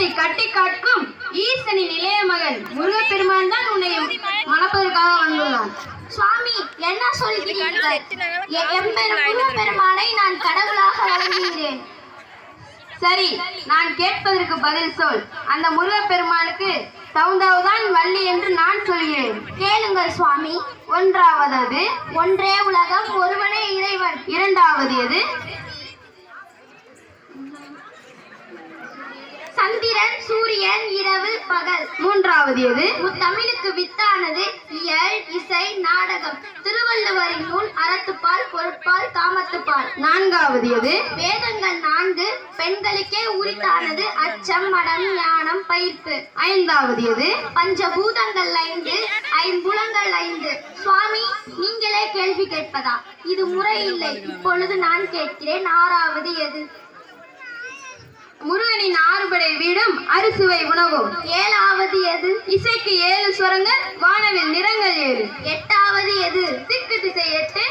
கட்டி கட்டி கற்கும் ஈசனின் இளைய மகன் முருகப்பெருமான் தான் உன்னை மணப்பதற்காக வந்துள்ளான். சுவாமி என்ன சொல்கிறீர்கள்? முருகப்பெருமானை நான் கடவுளாக வழங்குகிறேன் சரி நான் கேட்பதற்கு பதில் சொல். அந்த முருகப்பெருமானுக்கு தகுந்தவுதான் வள்ளி என்று நான் சொல்கிறேன். கேளுங்கள் சுவாமி ஒன்றாவது ஒன்றே உலகம் ஒருவனே இறைவன். இரண்டாவது எது? மூன்றாவது எது? முத்தமிழுக்கு வித்தானது இயல் இசை நாடகம். திருவள்ளுவரின் நூல் அறத்துப்பால் பொருட்பால் காமத்துப்பால். நான்காவது எது? வேதங்கள் நான்கு பெண்களுக்கே உரித்தானது அச்சம் மடம் ஞானம் பயிர்ப்பு. ஐந்தாவது எது? பஞ்சபூதங்கள் ஐந்து ஐம்புலங்கள் ஐந்து. சுவாமி நீங்களே கேள்வி கேட்பதா? இது முறையில்லை இப்பொழுது நான் கேட்கிறேன். ஆறாவது எது? முருகனின் ஆறுபடை சுவை உணவும். ஏழாவது எது? இசைக்கு ஏழு சுரங்கள் வானவில் நிறங்கள் ஏழு. எட்டாவது எது? திக்கு திசை எட்டு